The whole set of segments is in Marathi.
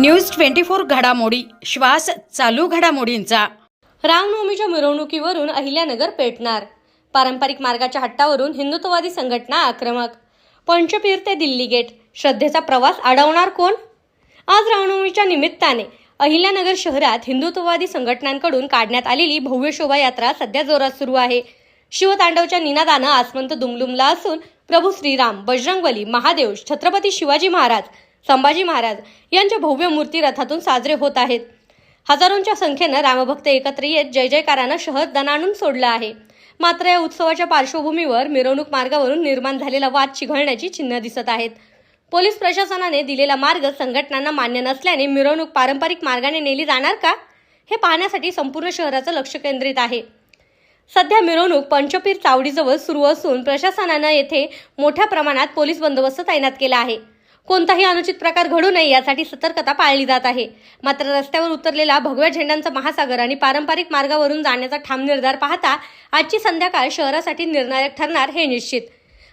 न्यूज ट्वेंटी फोर घडामोडी. श्वास चालू घडामोडींचा. रामनवमीच्या मिरवणुकीवरून अहिल्यानगर पेटणार. पारंपरिक मार्गाच्या हट्टावरून हिंदुत्ववादी संघटना आक्रमक. पंचपीर ते दिल्ली गेट. श्रद्धेचा प्रवास अडवणार कोण? आज रामनवमीच्या निमित्ताने अहिल्यानगर शहरात हिंदुत्ववादी संघटनांकडून काढण्यात आलेली भव्य शोभायात्रा सध्या जोरात सुरू आहे. शिवतांडवच्या निनादानं आसमंत दुमलुमला असून प्रभू श्रीराम बजरंगबली महादेव छत्रपती शिवाजी महाराज संभाजी महाराज यांच्या भव्य मूर्ती रथातून साजरे होत आहेत. हजारोंच्या संख्येनं रामभक्त एकत्र येत जय जयकारानं शहर दणाणून सोडलं आहे. मात्र या उत्सवाच्या पार्श्वभूमीवर मिरवणूक मार्गावरून निर्माण झालेला वाद चिघळण्याची चिन्ह दिसत आहेत. पोलीस प्रशासनाने दिलेला मार्ग संघटनांना मान्य नसल्याने मिरवणूक पारंपरिक मार्गाने नेली जाणार का? हे पाहण्यासाठी संपूर्ण शहराचं लक्ष केंद्रित आहे. सध्या मिरवणूक पंचपीर चावडीजवळ सुरू असून प्रशासनानं येथे मोठ्या प्रमाणात पोलीस बंदोबस्त तैनात केला आहे. कोणताही अनुचित प्रकार घडू नये यासाठी सतर्कता पाळली जात आहे. मात्र रस्त्यावर उतरलेला भगव्या झेंड्यांचा महासागर आणि पारंपरिक मार्गावरून जाण्याचा ठाम निर्धार पाहता आजची संध्याकाळ शहरासाठी निर्णायक ठरणार हे निश्चित.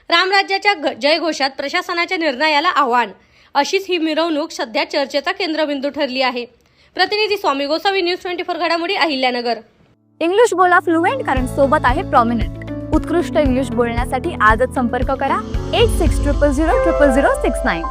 रामराज्याच्या जयघोषात प्रशासनाच्या निर्णयाला आव्हान. अशीच ही मिरवणूक सध्या चर्चेचा केंद्रबिंदू ठरली आहे. प्रतिनिधी Swami Gosavi news twenty four घडामोडी अहिल्यानगर. इंग्लिश बोला फ्लुएंट कारण सोबत आहे प्रॉमिनंट उत्कृष्ट इंग्लिश बोलण्यासाठी आजच संपर्क करा. Eight six triple zero triple zero six nine